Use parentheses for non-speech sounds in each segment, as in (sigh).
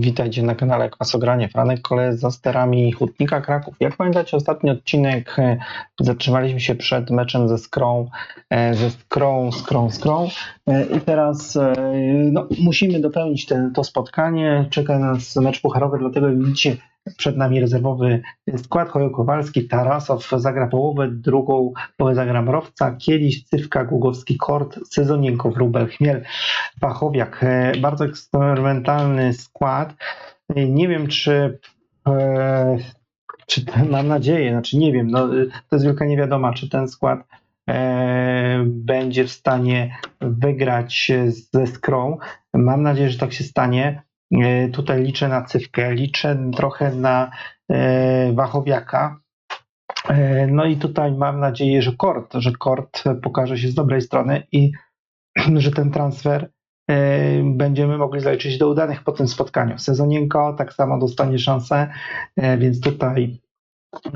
Witajcie na kanale Kwasogranie. Franek Kole za sterami Hutnika Kraków. Jak pamiętacie, ostatni odcinek e, zatrzymaliśmy się przed meczem ze Skrą, e, ze Skrą, Skrą, Skrą E, i teraz no, musimy dopełnić ten, to spotkanie. Czeka nas mecz pucharowy, dlatego jak widzicie przed nami rezerwowy skład Hojo Kowalski, Tarasow zagra połowę, drugą połowę zagra Mrowca, Kieliś, Cywka, Głogowski, Kort, Sezonienko, Wróbel, Chmiel, Pachowiak. E, Bardzo eksperymentalny skład. E, Nie wiem, czy, e, czy ten, mam nadzieję, znaczy nie wiem, no, to jest wielka niewiadoma, czy ten skład e, będzie w stanie wygrać ze Skrą. Mam nadzieję, że tak się stanie. E, Tutaj liczę na Cywkę, liczę trochę na e, Wachowiaka. E, No i tutaj mam nadzieję, że Kort, że Kort pokaże się z dobrej strony i (clears throat) że ten transfer będziemy mogli zaliczyć do udanych po tym spotkaniu. Sezonienko tak samo dostanie szansę, więc tutaj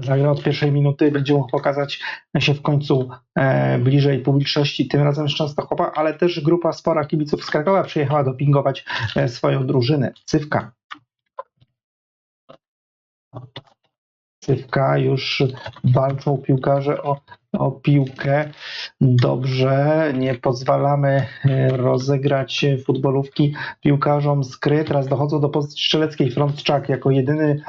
zagra od pierwszej minuty, będzie mógł pokazać się w końcu e, bliżej publiczności, tym razem z Częstochowa, ale też grupa spora kibiców z Krakowa przyjechała dopingować e, swoją drużynę. Cywka. Cywka już walczą piłkarze o, o piłkę. Dobrze, nie pozwalamy e, rozegrać futbolówki piłkarzom z kry. Teraz dochodzą do pozycji strzeleckiej. Frontczak jako jedyny,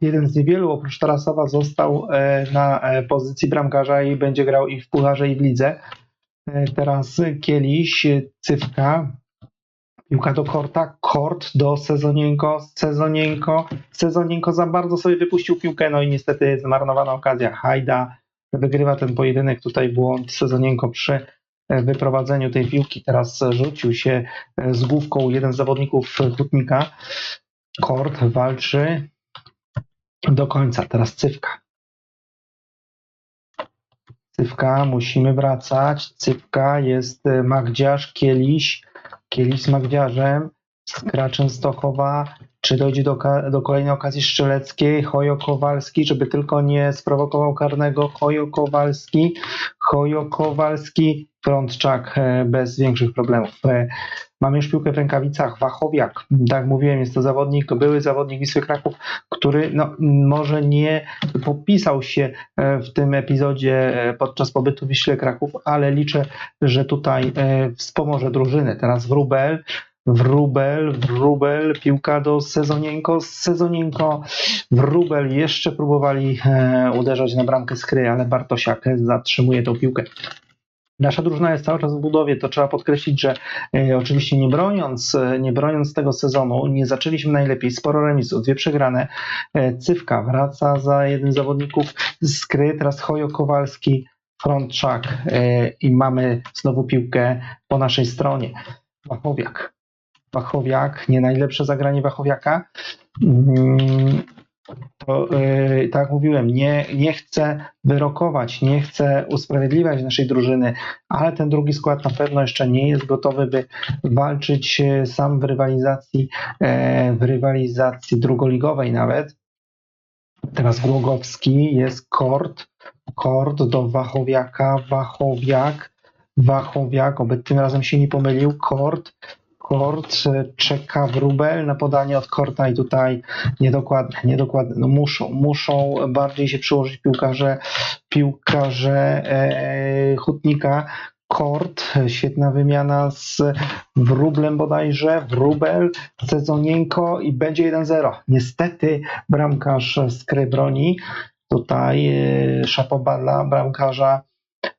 jeden z niewielu oprócz Tarasowa został e, na e, pozycji bramkarza i będzie grał i w pucharze i w lidze. E, Teraz Kieliś, Cywka, Piłka do Korta, Kort do Sezonienko, Sezonienko, Sezonienko za bardzo sobie wypuścił piłkę, no i niestety zmarnowana okazja. Hajda wygrywa ten pojedynek, tutaj błąd Sezonienko przy e, wyprowadzeniu tej piłki. Teraz rzucił się e, z główką jeden z zawodników Hutnika. Kort walczy do końca, teraz Cywka. Cywka, musimy wracać. Cywka jest e, Magdziarz, Kieliś, Kieliś z Magdziarzem, Skra Częstochowa. Czy dojdzie do, do kolejnej okazji strzeleckiej? Hojo Kowalski, żeby tylko nie sprowokował karnego. Hojo Kowalski, Hojo Kowalski, e, bez większych problemów. E, Mamy już piłkę w rękawicach. Wachowiak, tak mówiłem, jest to zawodnik, były zawodnik Wisły Kraków, który no, może nie popisał się e, w tym epizodzie podczas pobytu w Wiśle Kraków, ale liczę, że tutaj wspomoże drużyny. Teraz Wróbel, Wróbel, Wróbel, piłka do Sezonienko, Sezonienko, Wróbel jeszcze próbowali e, uderzać na bramkę skry, ale Bartosiak zatrzymuje tą piłkę. Nasza drużyna jest cały czas w budowie, to trzeba podkreślić, że e, oczywiście nie broniąc, e, nie broniąc tego sezonu, nie zaczęliśmy najlepiej, sporo remisów, dwie przegrane, e, Cywka wraca za jednym z zawodników z Kry, teraz Hojo Kowalski, e, i mamy znowu piłkę po naszej stronie. Wachowiak. Wachowiak, nie najlepsze zagranie Wachowiaka. Mm, To, e, tak jak mówiłem, nie, nie chcę wyrokować, nie chcę usprawiedliwiać naszej drużyny, ale ten drugi skład na pewno jeszcze nie jest gotowy, by walczyć e, sam w rywalizacji, e, w rywalizacji drugoligowej nawet. Teraz Głogowski, jest Kort, Kort do Wachowiaka, Wachowiak, Wachowiak, oby tym razem się nie pomylił, Kort, Kort, e, czeka Wróbel na podanie od Korta i tutaj niedokładne, niedokładne, no muszą, muszą bardziej się przyłożyć piłkarze, piłkarze e, Hutnika, Kort, świetna wymiana z Wróblem bodajże, Wróbel, Sezonienko i będzie 1-0. Niestety bramkarz Skry broni. Tutaj e, szapoba dla bramkarza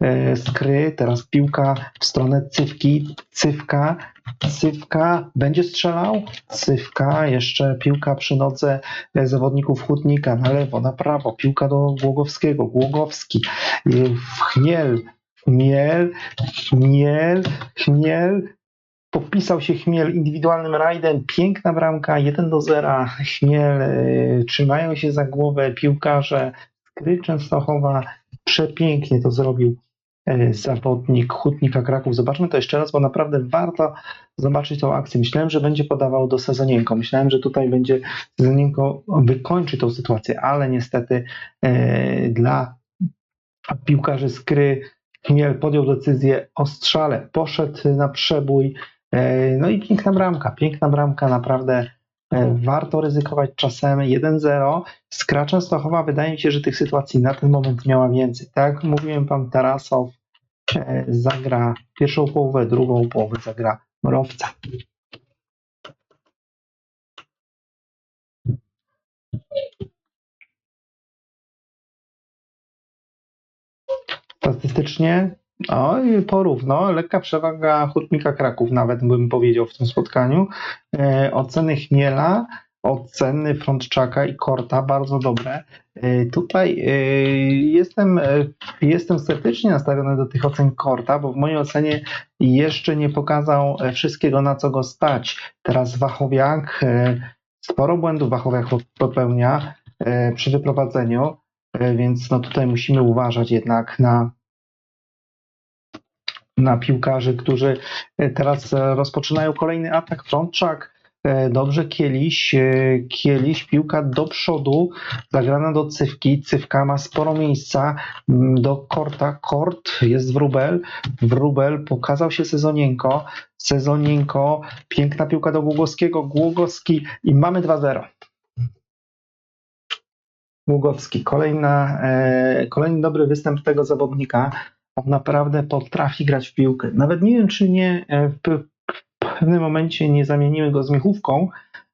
e, Skry. Teraz piłka w stronę Cywki. Cywka, Cywka będzie strzelał. Cywka, jeszcze piłka przy nodze e, zawodników Hutnika na lewo, na prawo. Piłka do Głogowskiego. Głogowski, e, Chmiel, Chmiel, Chmiel, Chmiel. Popisał się Chmiel indywidualnym rajdem. Piękna bramka, 1 do 0. Chmiel e, trzymają się za głowę piłkarze. Skry Częstochowa przepięknie to zrobił zawodnik Hutnika Kraków. Zobaczmy to jeszcze raz, bo naprawdę warto zobaczyć tą akcję. Myślałem, że będzie podawał do Sezonienko. Myślałem, że tutaj będzie Sezonienko wykończy tą sytuację, ale niestety e, dla piłkarzy Skry Chmiel podjął decyzję o strzale, poszedł na przebój. E, No i piękna bramka, piękna bramka, naprawdę E, Warto ryzykować czasem 1-0. Skra Częstochowa wydaje mi się, że tych sytuacji na ten moment miała więcej. Tak jak mówiłem, pan Tarasow e, zagra pierwszą połowę, drugą połowę zagra Mrowca. Statystycznie oj, porówno, lekka przewaga Hutnika Kraków nawet bym powiedział w tym spotkaniu. E, oceny Chmiela, oceny Frądczaka i Korta bardzo dobre. E, tutaj e, jestem, e, jestem sceptycznie nastawiony do tych ocen Korta, bo w mojej ocenie jeszcze nie pokazał e, wszystkiego na co go stać. Teraz Wachowiak, e, sporo błędów Wachowiak popełnia przy wyprowadzeniu, więc no tutaj musimy uważać jednak na na piłkarzy, którzy e, teraz e, rozpoczynają kolejny atak. Frączak, e, dobrze Kieliś, Kieliś, piłka do przodu, zagrana do Cywki, Cywka ma sporo miejsca mm, do Korta, Kort jest Wróbel, Wróbel pokazał się Sezonienko, Sezonienko, piękna piłka do Głogowskiego, Głogowski i mamy 2-0. Głogowski, kolejna, kolejny dobry występ tego zawodnika. On naprawdę potrafi grać w piłkę. Nawet nie wiem, czy nie e, w pe- w pewnym momencie nie zamienimy go z Michówką,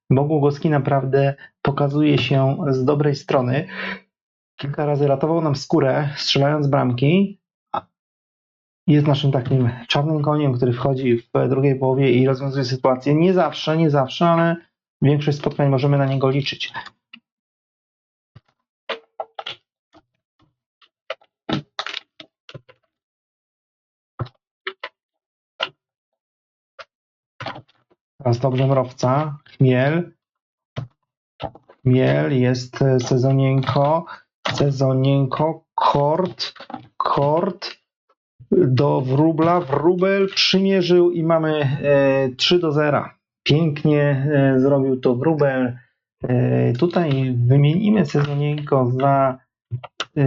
bo Głogowski naprawdę pokazuje się z dobrej strony. Kilka razy ratował nam skórę, strzelając bramki. Jest naszym takim czarnym koniem, który wchodzi w drugiej połowie i rozwiązuje sytuację. Nie zawsze, nie zawsze, ale większość spotkań możemy na niego liczyć. Teraz dobrze Mrowca, Chmiel. Chmiel jest e, Sezonienko, Sezonienko, Kort, Kort do Wróbla, Wróbel przymierzył i mamy e, 3 do 0. Pięknie e, zrobił to Wróbel. E, tutaj wymienimy Sezonienko za, e,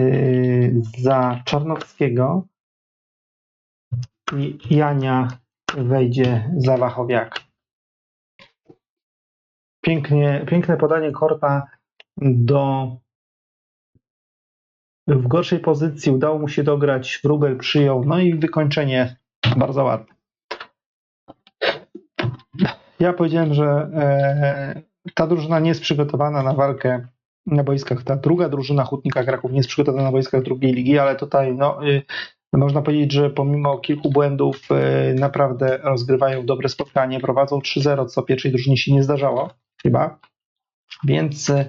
za Czarnowskiego i Jania wejdzie za Wachowiaka. Pięknie, piękne podanie Korta do w gorszej pozycji udało mu się dograć, Wróbel przyjął, no i wykończenie bardzo ładne. Ja powiedziałem, że e, ta drużyna nie jest przygotowana na walkę na boiskach. Ta druga drużyna Hutnika Kraków nie jest przygotowana na boiskach drugiej ligi, ale tutaj no, y, można powiedzieć, że pomimo kilku błędów y, naprawdę rozgrywają dobre spotkanie. Prowadzą 3-0, co pierwszej drużynie się nie zdarzało chyba. Więc y,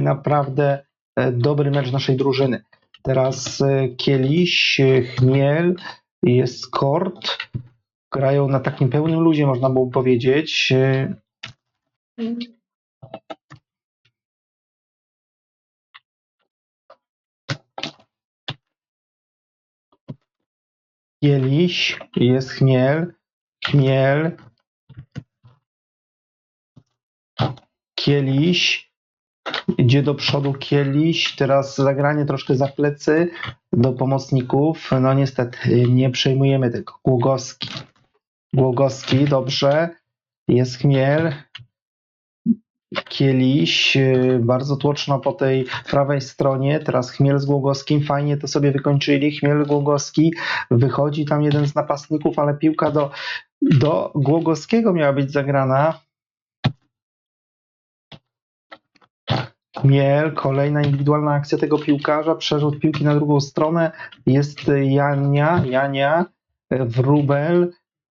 naprawdę y, dobry mecz naszej drużyny. Teraz Kieliś, Chmiel, jest Kort. Grają na takim pełnym luzie, można było powiedzieć. Kieliś, jest Chmiel, Chmiel, Kieliś, idzie do przodu Kieliś, teraz zagranie troszkę za plecy do pomocników, no niestety nie przejmujemy tego, Głogowski, Głogowski, dobrze, jest Chmiel, Kieliś, yy, bardzo tłoczno po tej prawej stronie, teraz Chmiel z Głogowskim, fajnie to sobie wykończyli, Chmiel Głogowski, wychodzi tam jeden z napastników, ale piłka do, do Głogowskiego miała być zagrana, Miel, kolejna indywidualna akcja tego piłkarza, przerzut piłki na drugą stronę, jest Jania, Jania, Wróbel,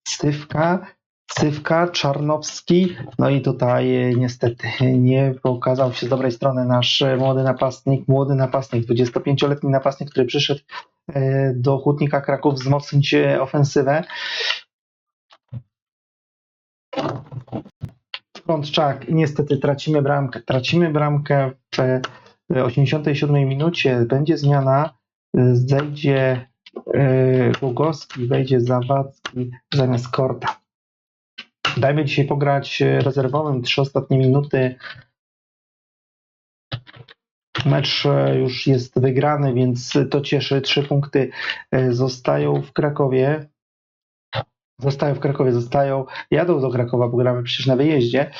Cywka, Cywka, Czarnowski, no i tutaj e, niestety nie pokazał się z dobrej strony nasz e, młody napastnik, młody napastnik, 25-letni napastnik, który przyszedł e, do Hutnika Kraków wzmocnić ofensywę. Frądczak i niestety tracimy bramkę. Tracimy bramkę w 87 minucie. Będzie zmiana. Zejdzie e, Ługowski, wejdzie Zawadzki zamiast Korta. Dajmy dzisiaj pograć e, rezerwowym trzy ostatnie minuty. Mecz e, już jest wygrany, więc to cieszy. Trzy punkty e, zostają w Krakowie. Zostają w Krakowie, zostają, jadą do Krakowa, bo gramy przecież na wyjeździe.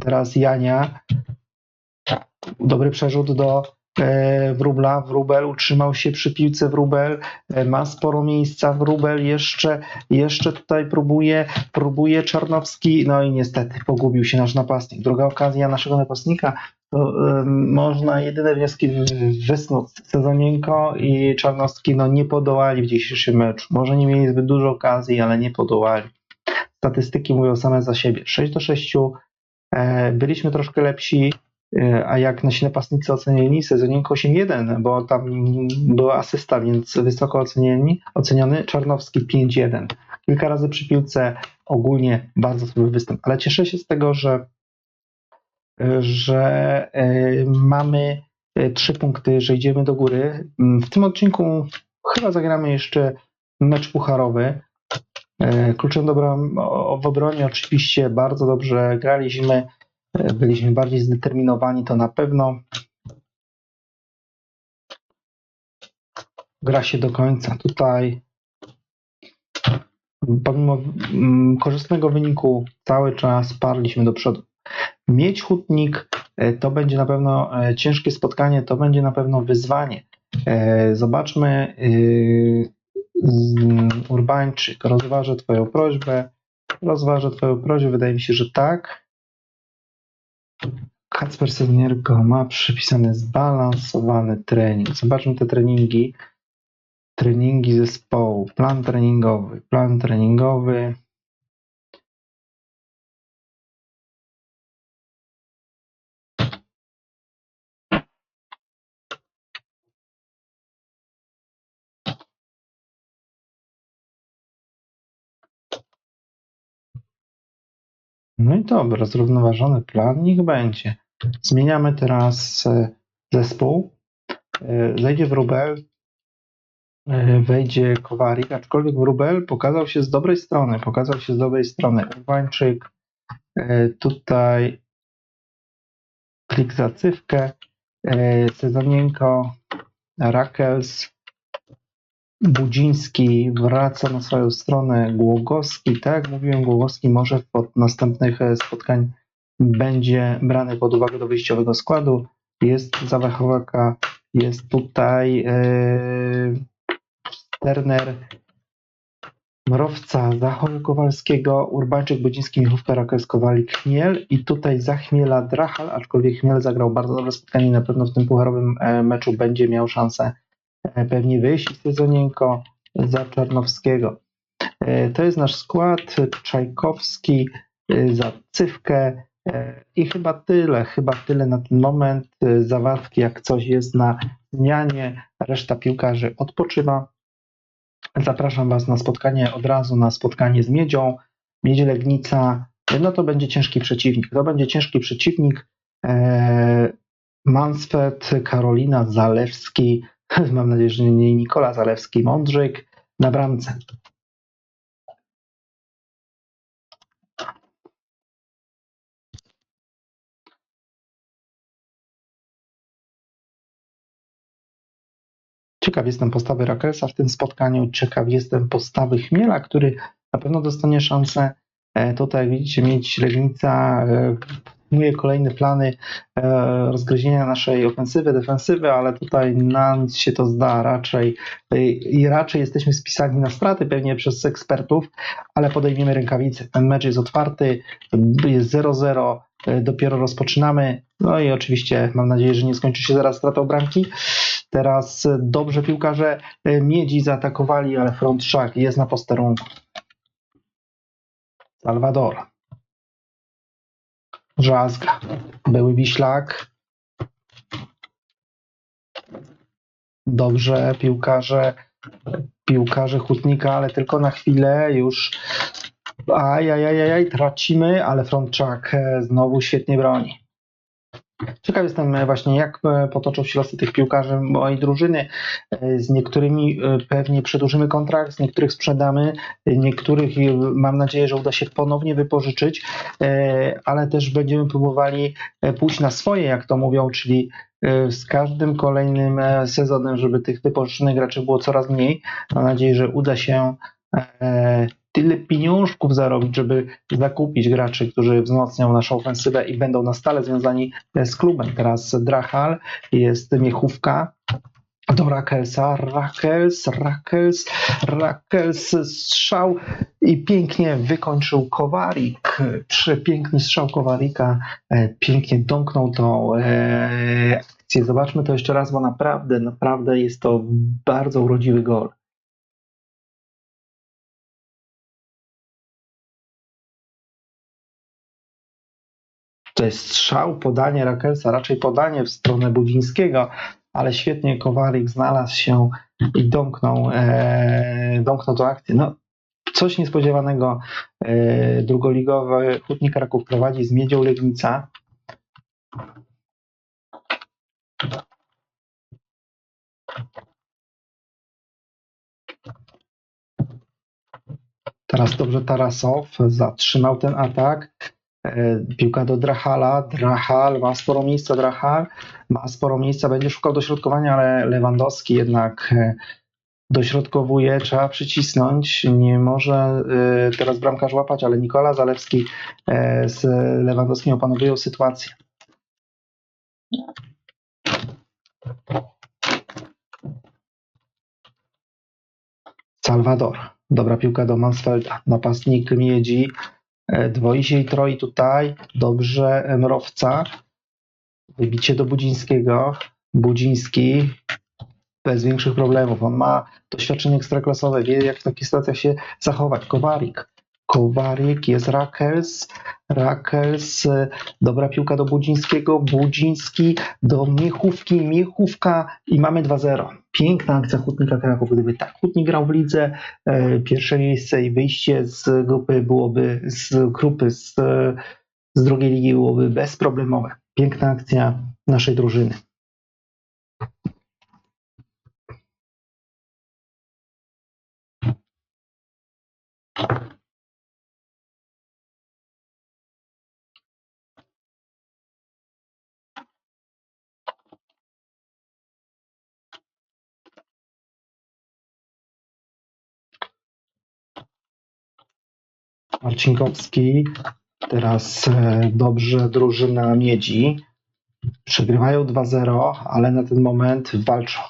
Teraz Jania. Dobry przerzut do Wróbla. Wróbel utrzymał się przy piłce. Wróbel e, ma sporo miejsca. Wróbel jeszcze, jeszcze tutaj próbuje, próbuje Czarnowski. No i niestety pogubił się nasz napastnik. Druga okazja naszego napastnika. To, e, można jedyne wnioski wy- wysnuć Sezonienko i Czarnowski no, nie podołali w dzisiejszym meczu. Może nie mieli zbyt dużo okazji, ale nie podołali. Statystyki mówią same za siebie. 6 do 6. E, byliśmy troszkę lepsi, e, a jak nasi napastnicy ocenili, Sezonienko 8-1, bo tam była asysta, więc wysoko ocenieni, oceniony. Czarnowski 5-1. Kilka razy przy piłce, ogólnie bardzo słaby występ, ale cieszę się z tego, że, że e, mamy e, trzy punkty, że idziemy do góry. W tym odcinku chyba zagramy jeszcze mecz pucharowy. E, Kluczem do bram, o- w obronie oczywiście bardzo dobrze graliśmy, e, byliśmy bardziej zdeterminowani, to na pewno. Gra się do końca. Tutaj pomimo mm, korzystnego wyniku cały czas parliśmy do przodu. Mieć hutnik e, to będzie na pewno e, ciężkie spotkanie, to będzie na pewno wyzwanie. E, Zobaczmy, Urbańczyk, rozważę Twoją prośbę. Rozważę Twoją prośbę, wydaje mi się, że tak. Kacper Sednierko ma przypisany zbalansowany trening. Zobaczmy te treningi. Treningi zespołu, plan treningowy, plan treningowy. No i dobra, zrównoważony plan, niech będzie. Zmieniamy teraz e, zespół. E, Zejdzie Wróbel, e, wejdzie Kowarik, aczkolwiek Wróbel pokazał się z dobrej strony. Pokazał się z dobrej strony. Urbańczyk, e, tutaj klik za cywkę, e, Sezonienko, Rakels, Budziński wraca na swoją stronę, Głogowski, tak jak mówiłem, Głogowski może od następnych e, spotkań będzie brany pod uwagę do wyjściowego składu. Jest Zawachowaka, jest tutaj e, Sterner, Mrowca, Zachor Kowalskiego, Urbańczyk, Budziński, Michówka, Rakels, Kowalik, Chmiel i tutaj za Chmiela Drachal, aczkolwiek Chmiel zagrał bardzo dobre spotkanie i na pewno w tym pucharowym e, meczu będzie miał szansę pewnie wyjść i Sezonienko za Czarnowskiego. E, To jest nasz skład, Czajkowski e, za Cywkę e, i chyba tyle, chyba tyle na ten moment. E, Zawadki jak coś jest na zmianie, reszta piłkarzy odpoczywa. Zapraszam Was na spotkanie od razu, na spotkanie z Miedzią. Miedź Legnica, no to będzie ciężki przeciwnik. To będzie ciężki przeciwnik. E, Mansfeld, Karolina Zalewski, (laughs) mam nadzieję, że nie Nikola Zalewski, Mądrzyk na bramce. Ciekaw jestem postawy Rakelsa w tym spotkaniu. Ciekaw jestem postawy Chmiela, który na pewno dostanie szansę. E, Tutaj, jak widzicie, mieć Legnica e, planuje kolejne plany e, rozgryzienia naszej ofensywy, defensywy, ale tutaj na nic się to zda raczej e, i raczej jesteśmy spisani na straty pewnie przez ekspertów, ale podejmiemy rękawice. Ten mecz jest otwarty, jest 0-0, e, dopiero rozpoczynamy. No i oczywiście mam nadzieję, że nie skończy się zaraz stratą bramki. Teraz dobrze piłkarze Miedzi zaatakowali, ale front szach jest na posterunku. Salwador. Drzazga. Były Wiślak. Dobrze, piłkarze, piłkarze Hutnika, ale tylko na chwilę już. Ajajajaj, tracimy, ale Frontczak e, znowu świetnie broni. Ciekaw jestem e, właśnie, jak e, potoczą się losy tych piłkarzy mojej drużyny. E, Z niektórymi pewnie przedłużymy kontrakt, z niektórych sprzedamy, niektórych mam nadzieję, że uda się ponownie wypożyczyć, ale też będziemy próbowali pójść na swoje, jak to mówią, czyli z każdym kolejnym sezonem, żeby tych wypożyczonych graczy było coraz mniej. Mam nadzieję, że uda się tyle pieniążków zarobić, żeby zakupić graczy, którzy wzmocnią naszą ofensywę i będą na stale związani z klubem. Teraz Drachal, jest Miechówka, do Rakelsa, Rakels, Rakels, Rakels, strzał i pięknie wykończył Kowarik. Przepiękny strzał Kowarika, e, pięknie domknął tą e, akcję. Zobaczmy to jeszcze raz, bo naprawdę, naprawdę jest to bardzo urodziwy gol. To jest strzał, podanie Rakelsa, raczej podanie w stronę Budzińskiego, ale świetnie Kowarik znalazł się i domknął, e, domknął tą akcję. No, coś niespodziewanego. E, drugoligowy Hutnik Kraków prowadzi z Miedzią Legnica. Teraz dobrze Tarasow zatrzymał ten atak. E, Piłka do Drachala. Drachal ma sporo miejsca. Drachal ma sporo miejsca. Będzie szukał dośrodkowania, ale Lewandowski jednak e, dośrodkowuje. Trzeba przycisnąć. Nie może e, teraz bramkarz łapać, ale Nikola Zalewski z Lewandowskim opanowują sytuację. Salvador. Dobra piłka do Mansfelda. Napastnik Miedzi. E, Dwoi się i troi tutaj. Dobrze Mrowca. Wybicie do Budzińskiego. Budziński bez większych problemów. On ma doświadczenie ekstraklasowe, wie jak w takich sytuacjach się zachować. Kowarik. Kowarik, jest Rakels. Rakels, e, dobra piłka do Budzińskiego. Budziński do Miechówki. Miechówka i mamy 2-0. Piękna akcja Hutnika Kraków. Gdyby tak Hutnik grał w lidze, e, pierwsze miejsce i wyjście z grupy byłoby, z grupy, z, z drugiej ligi byłoby bezproblemowe. Piękna akcja naszej drużyny. Marcinkowski. Teraz e, dobrze drużyna Miedzi. Przegrywają 2-0, ale na ten moment walczą.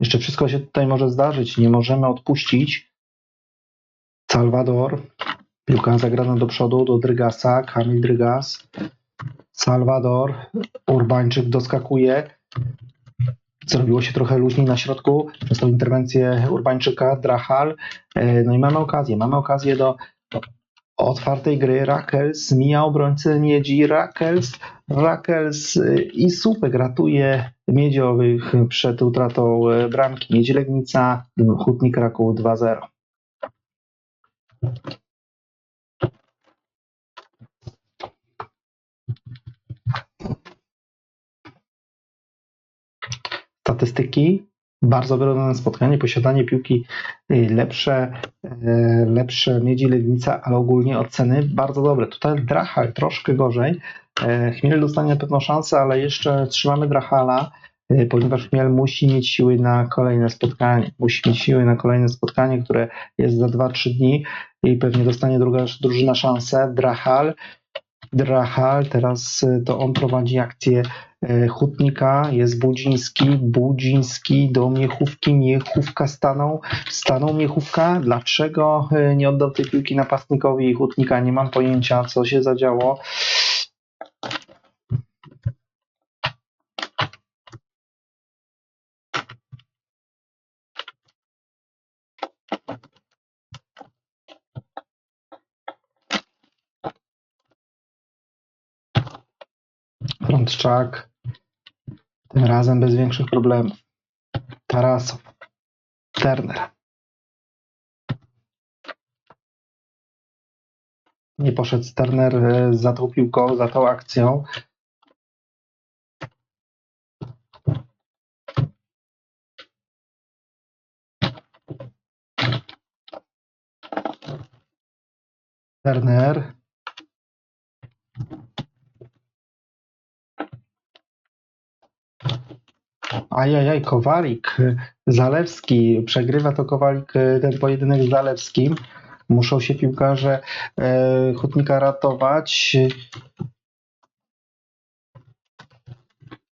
Jeszcze wszystko się tutaj może zdarzyć. Nie możemy odpuścić. Salwador. Piłka zagrana do przodu, do Drygasa. Kamil Drygas. Salwador. Urbańczyk doskakuje. Zrobiło się trochę luźniej na środku. Przez tą interwencję Urbańczyka, Drachal. E, No i mamy okazję. Mamy okazję do otwartej gry. Rakels mija obrońcę Miedzi. Rakels, Rakels i Supek ratuje Miedziowych przed utratą e, bramki. Miedzi Legnica, Hutnik Kraków 2-0. Statystyki bardzo wyrównane spotkanie, posiadanie piłki y, lepsze, e, lepsze Miedzi Legnica, ale ogólnie oceny bardzo dobre. Tutaj Drachal troszkę gorzej. E, Chmiel dostanie na pewno szansę, ale jeszcze trzymamy Drachala, ponieważ Chmiel musi mieć siły na kolejne spotkanie. Musi mieć siły na kolejne spotkanie, które jest za 2-3 dni i pewnie dostanie druga drużyna szansę. Drachal, Drachal, teraz e, to on prowadzi akcję e, Hutnika, jest Budziński, Budziński do Miechówki, Miechówka stanął, stanął Miechówka, dlaczego e, nie oddał tej piłki napastnikowi Hutnika, nie mam pojęcia, co się zadziało. Frączczak, tym razem bez większych problemów. Tarasow, Turner. Nie poszedł Turner e, za tą piłką, za tą akcją. Turner. Ajajaj, Kowalik, Zalewski, przegrywa to Kowalik y, ten pojedynek z Zalewskim. Muszą się piłkarze e, Hutnika ratować.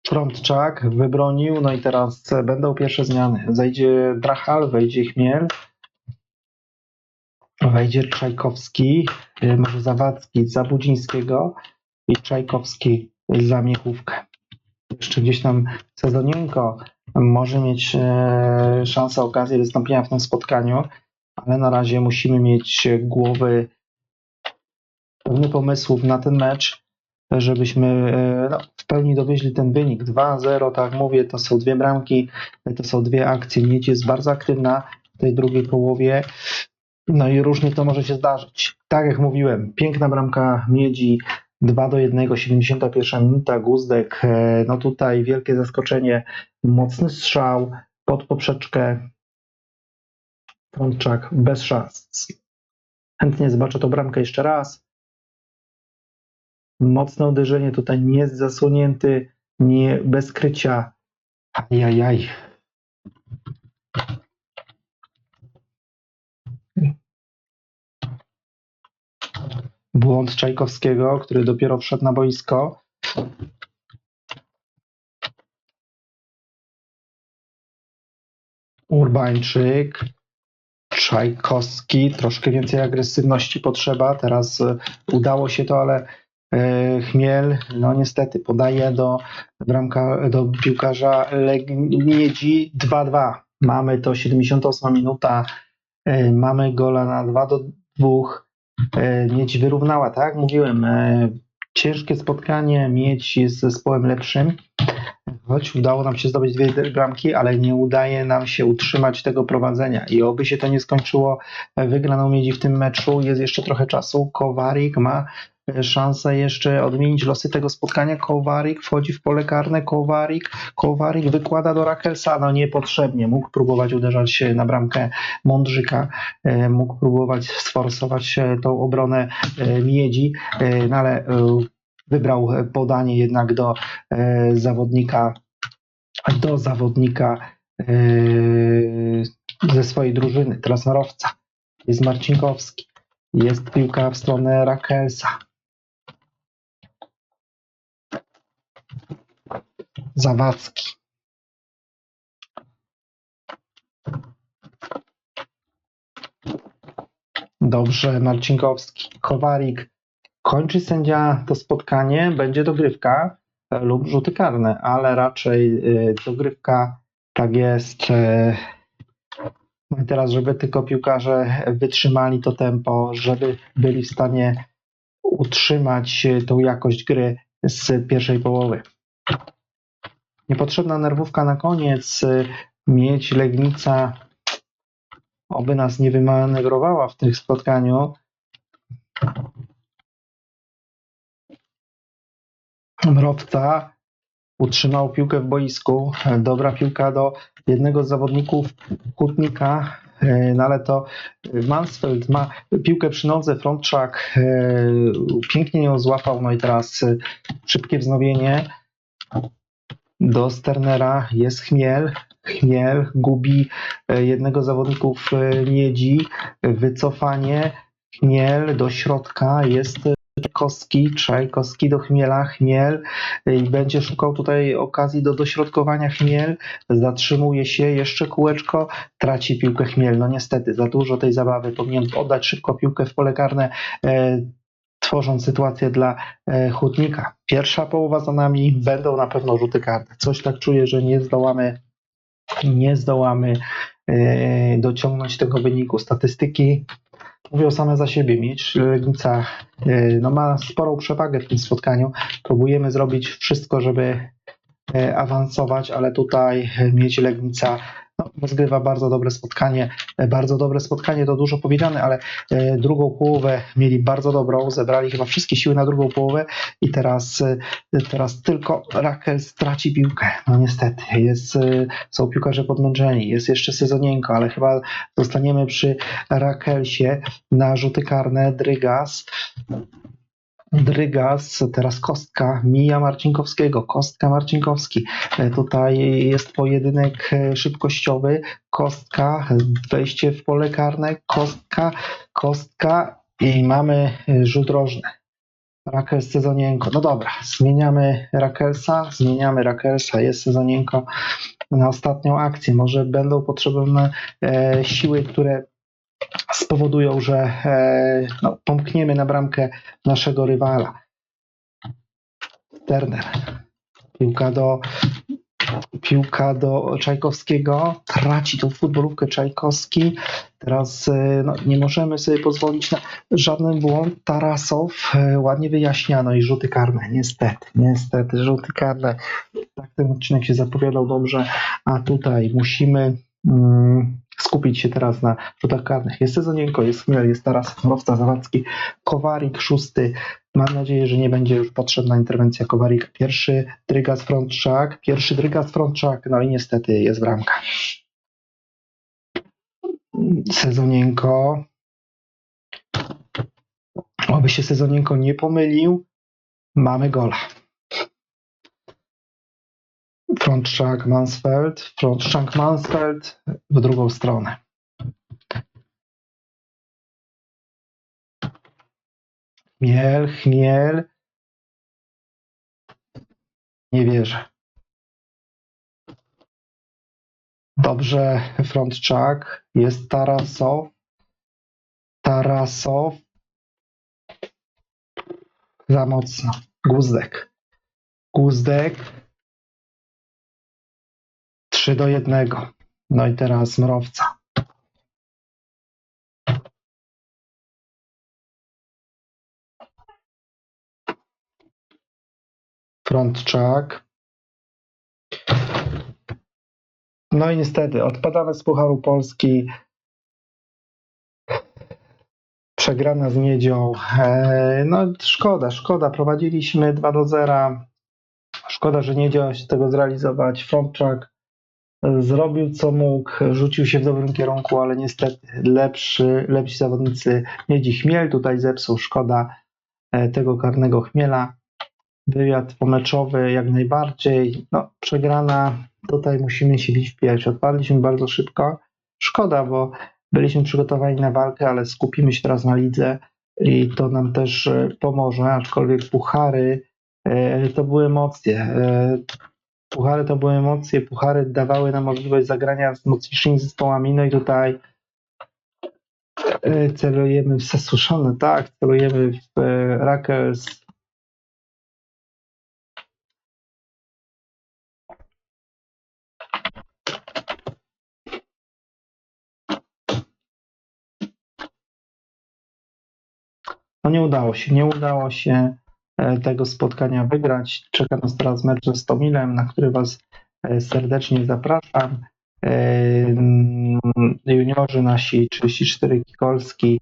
Frontczak wybronił, no i teraz będą pierwsze zmiany. Zajdzie Drachal, wejdzie Chmiel, wejdzie Czajkowski, y, może Zawadzki za Budzińskiego i Czajkowski za Miechówkę. Jeszcze gdzieś tam Sezonienko może mieć e, szansę, okazję wystąpienia w tym spotkaniu, ale na razie musimy mieć głowy pełne pomysłów na ten mecz, żebyśmy e, no, w pełni dowieźli ten wynik. 2-0, tak mówię, to są dwie bramki, to są dwie akcje. Miedź jest bardzo aktywna w tej drugiej połowie. No i różnie to może się zdarzyć. Tak jak mówiłem, piękna bramka Miedzi, 2 do 1, 71 minuta, Guzdek, e, no tutaj wielkie zaskoczenie, mocny strzał pod poprzeczkę, Frączak bez szans. Chętnie zobaczę tą bramkę jeszcze raz. Mocne uderzenie, tutaj nie jest zasłonięty, nie bez krycia. Ajajaj. Błąd Czajkowskiego, który dopiero wszedł na boisko. Urbańczyk, Czajkowski, troszkę więcej agresywności potrzeba. Teraz e, udało się to, ale e, Chmiel, no niestety, podaje do bramka, do piłkarza Legniedzi 2-2. Mamy to 78 minuta, e, mamy gola na 2 do 2. E, Miedź wyrównała, tak? Mówiłem, e, ciężkie spotkanie, Miedź jest zespołem lepszym, choć udało nam się zdobyć dwie bramki, ale nie udaje nam się utrzymać tego prowadzenia. I oby się to nie skończyło e, wygraną Miedzi w tym meczu, jest jeszcze trochę czasu, Kowarik ma szansę jeszcze odmienić losy tego spotkania, Kowarik wchodzi w pole karne, Kowarik, Kowarik wykłada do Rakelsa, no niepotrzebnie, mógł próbować uderzać na bramkę Mądrzyka, e, mógł próbować sforsować e, tą obronę e, Miedzi, no ale wybrał podanie jednak do zawodnika do zawodnika ze swojej drużyny, transferowca. Jest Marcinkowski, jest piłka w stronę Rakelsa. Zawadzki. Dobrze, Marcinkowski. Kowarik. Kończy sędzia to spotkanie, będzie dogrywka lub rzuty karne, ale raczej e, dogrywka tak jest. e, No i teraz, żeby tylko piłkarze wytrzymali to tempo, żeby byli w stanie utrzymać e, tą jakość gry z pierwszej połowy. Niepotrzebna nerwówka na koniec. e, Mieć Legnica oby nas nie wymanewrowała w tym spotkaniu. Mrowca utrzymał piłkę w boisku. Dobra piłka do jednego z zawodników Kutnika, e, no ale to Mansfeld ma piłkę przy nodze, Frontczak e, pięknie ją złapał, no i teraz szybkie wznowienie do Sternera, jest Chmiel, Chmiel gubi e, jednego z zawodników e, Miedzi, wycofanie, Chmiel do środka, jest Czajkowski, Czajkowski do Chmiela, Chmiel i będzie szukał tutaj okazji do dośrodkowania. Chmiel, zatrzymuje się, jeszcze kółeczko, traci piłkę Chmiel, no niestety za dużo tej zabawy, powinien oddać szybko piłkę w pole karne, e, tworząc sytuację dla e, Hutnika. Pierwsza połowa za nami, będą na pewno rzuty karne, coś tak czuję, że nie zdołamy nie zdołamy e, dociągnąć tego wyniku. Statystyki mówią same za siebie. Mieć Legnica e, no, ma sporą przewagę w tym spotkaniu. Próbujemy zrobić wszystko, żeby awansować, ale tutaj mieć Legnica no, rozgrywa bardzo dobre spotkanie. E, Bardzo dobre spotkanie to dużo powiedziane, ale e, drugą połowę mieli bardzo dobrą, zebrali chyba wszystkie siły na drugą połowę i teraz, e, teraz tylko Rakel straci piłkę. No niestety, jest, są piłkarze podmęczeni, jest jeszcze Sezonienko, ale chyba zostaniemy przy Rakelsie na rzuty karne, Drygas. Drygas, teraz Kostka, mija Marcinkowskiego, Kostka Marcinkowski. E, Tutaj jest pojedynek e, szybkościowy, Kostka, wejście w pole karne, Kostka, Kostka i mamy e, rzut rożny. Rakels Sezonienko. No dobra, zmieniamy Rakelsa, zmieniamy Rakelsa, jest Sezonienko na ostatnią akcję. Może będą potrzebne siły, które spowodują, że e, no, pomkniemy na bramkę naszego rywala. Turner. Piłka do piłka do Czajkowskiego. Traci tą futbolówkę Czajkowski. Teraz e, no, nie możemy sobie pozwolić na żaden błąd. Tarasow e, ładnie wyjaśniano i rzuty karne. Niestety, niestety, rzuty karne. Tak ten odcinek się zapowiadał dobrze, a tutaj musimy mm, skupić się teraz na rzutach karnych. Jest Sezonienko, jest Chmiel, jest Taras, Mrowca, Zawadzki, Kowarik, szósty. Mam nadzieję, że nie będzie już potrzebna interwencja Kowarika. Pierwszy Drygas Frontczak, pierwszy Drygas Frontczak, no i niestety jest bramka. Sezonienko. Oby się Sezonienko nie pomylił. Mamy gola. Frontczak Mansfeld, Frontczak Mansfeld w drugą stronę. Chmiel, chmiel. Nie wierzę. Dobrze, Frontczak. Jest Tarasow. Tarasow. Za mocno. Guzdek. Guzdek. 3 do 1. No i teraz Mrowca. Frontczak. No i niestety, odpadamy z Pucharu Polski. Przegrana z Miedzią. Eee, No szkoda, szkoda. Prowadziliśmy 2 do 0. Szkoda, że nie działa się tego zrealizować. Frontczak zrobił co mógł, rzucił się w dobrym kierunku, ale niestety lepszy, lepsi zawodnicy Miedzi Chmiel tutaj zepsuł. Szkoda e, tego karnego Chmiela. Wywiad pomeczowy jak najbardziej. No, przegrana. Tutaj musimy się bić w pierś. Odpadliśmy bardzo szybko. Szkoda, bo byliśmy przygotowani na walkę, ale skupimy się teraz na lidze i to nam też e, pomoże, aczkolwiek puchary e, to były emocje. Puchary to były emocje, puchary dawały nam możliwość zagrania z mocniejszymi zespołami, no i tutaj e, celujemy w Sasuszone, tak, celujemy w e, Rakers. No nie udało się, nie udało się tego spotkania wygrać. Czeka nas teraz mecz ze Stomilem, na który Was e, serdecznie zapraszam. E, mm, Juniorzy nasi 34 Kikolski,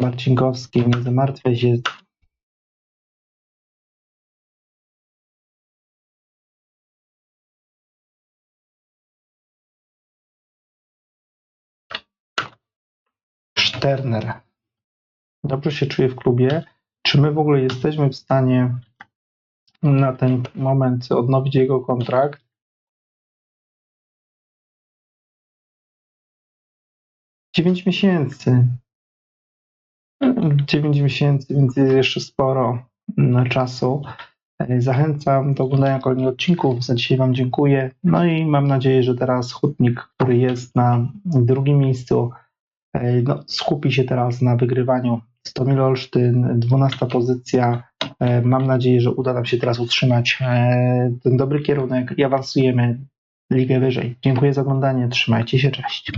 Marcinkowski, nie zamartwiaj się. Szterner. Dobrze się czuję w klubie. Czy my w ogóle jesteśmy w stanie na ten moment odnowić jego kontrakt? Dziewięć miesięcy. Dziewięć miesięcy, więc jest jeszcze sporo mm, czasu. E, Zachęcam do oglądania kolejnych odcinków. Za dzisiaj Wam dziękuję. No i mam nadzieję, że teraz Hutnik, który jest na drugim miejscu, e, no, skupi się teraz na wygrywaniu. Stomil Olsztyn, 12 pozycja. E, Mam nadzieję, że uda nam się teraz utrzymać e, ten dobry kierunek i awansujemy ligę wyżej. Dziękuję za oglądanie. Trzymajcie się. Cześć.